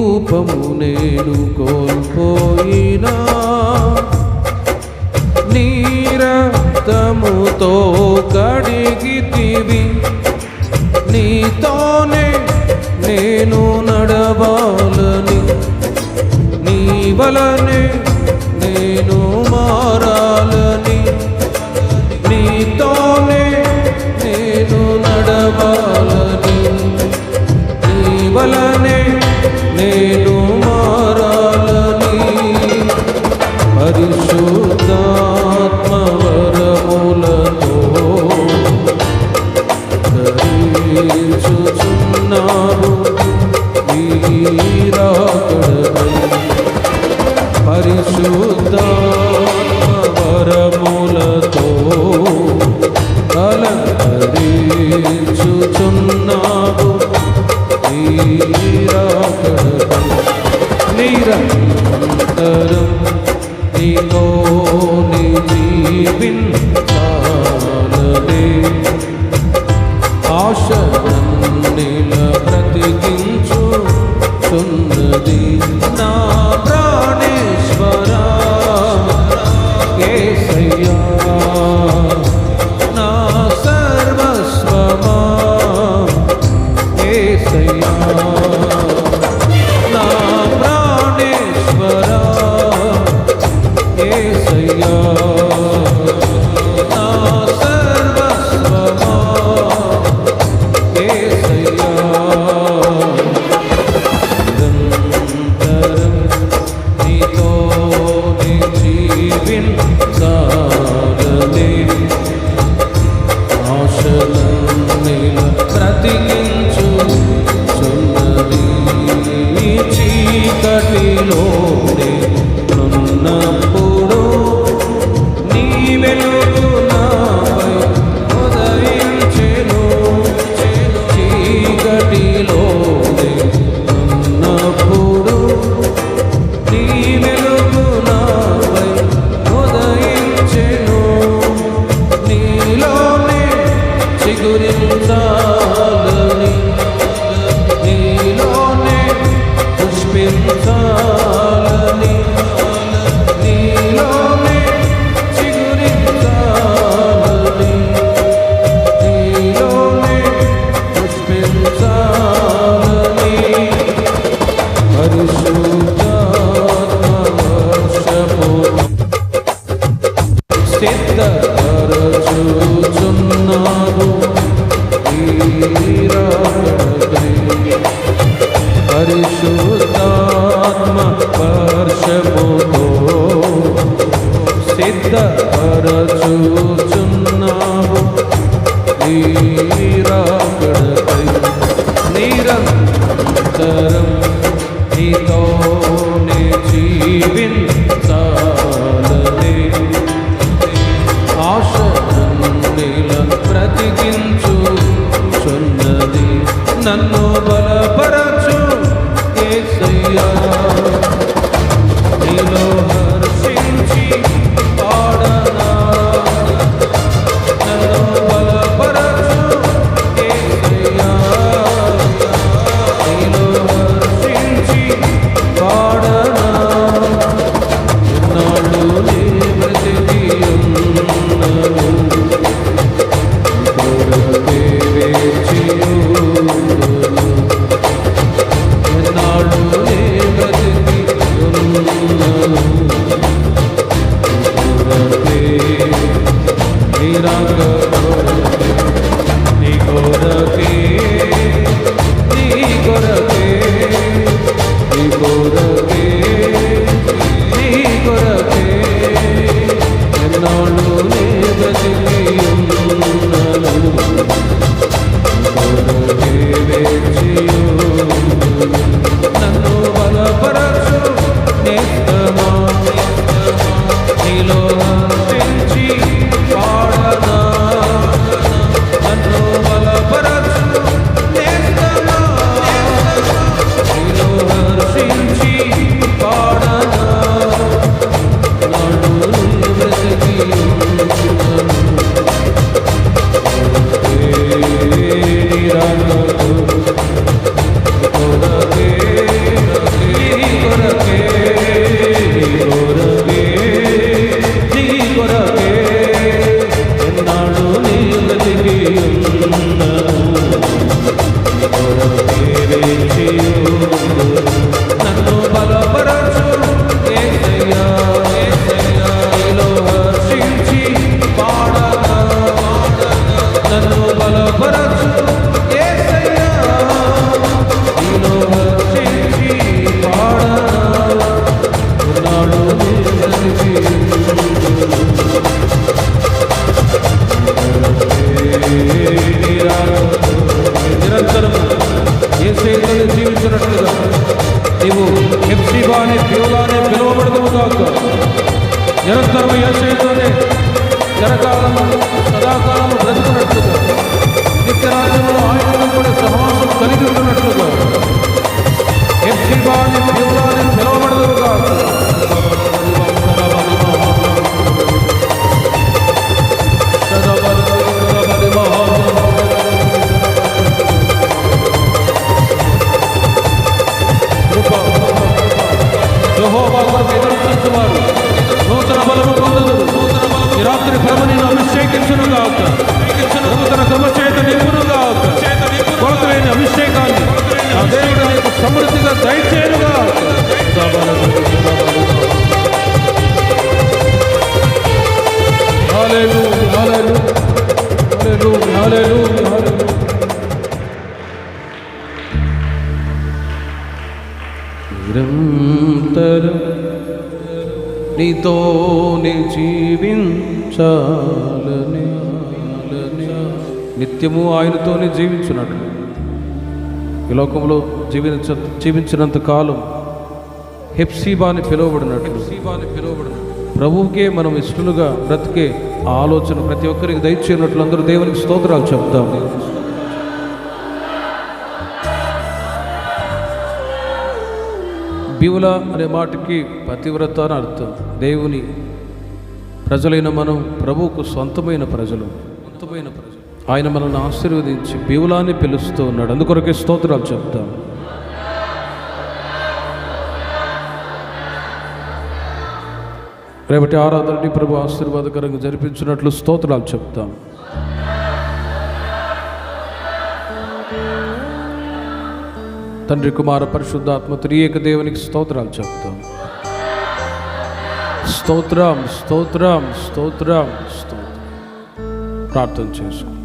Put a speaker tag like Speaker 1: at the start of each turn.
Speaker 1: రూపము నేను కోల్పోయినా. నీరతముతో కడిగితివి. నీతోనే నేను నడవాలని నీ వలనే రాకడమై పరిశుద్ధ వరములతో అలంకరించుచున్నావు రాకడమై నిరంతరం నీతో జీవిన్ ఆశ சொன்னதே పరిశుద్ధాత్మ వర్షముతో సిద్ధపరచుచున్నావు. నీరాకడపై నిరంతరం నీతోనే జీవించాలనే ప్రతికించు చున్నది నన్ను బలపరచు ఏసయ్యా చేస్తున్నట్లుగా నీవు హెప్సిబా అనే దేవులానే పిలువబడుతువు కాక నిరంతరం ఏసైతోనే చిరకాలము సదాకాలము బ్రతుకున్నట్లుగా నిత్య రాజ్యంలో ఆయన కూడా సహవాసం కలిగి ఉన్నట్లుగా. హెప్సిబా అనే దేవులానే పిలువబడదువు కాక నీతోనే జీవించాలని నిత్యము ఆయనతోనే జీవించినట్టు ఈ లోకంలో జీవించ జీవించినంత కాలం హెప్సీబాని పిలువబడినట్టు హెప్సీబాని పిలువబడినట్లు. ప్రభువుకే మనం ఇష్టలుగా బ్రతికే ఆలోచన ప్రతి ఒక్కరికి దయచేయనట్లు అందరూ దేవునికి స్తోత్రాలు చెప్తాము. బివుల అనే మాటకి పతివ్రత అని అర్థం. దేవుని ప్రజలైన మనం ప్రభువుకు సొంతమైన ప్రజలు. సొంతమైన ప్రజలు. ఆయన మనల్ని ఆశీర్వదించి బివులాన్ని పిలుస్తూ ఉన్నాడు. అందుకొరకే స్తోత్రాలు చెప్తాం. రేపటి ఆరాధనని ప్రభు ఆశీర్వాదకరంగా జరిపించినట్లు స్తోత్రాలు చెప్తాం. తండ్రి కుమార పరిశుద్ధాత్మ త్రియేక దేవునికి స్తోత్రాలు చెప్తాం. స్తోత్రం స్తోత్రం స్తోత్రం స్తోత్రం. ప్రార్థన చేసుకో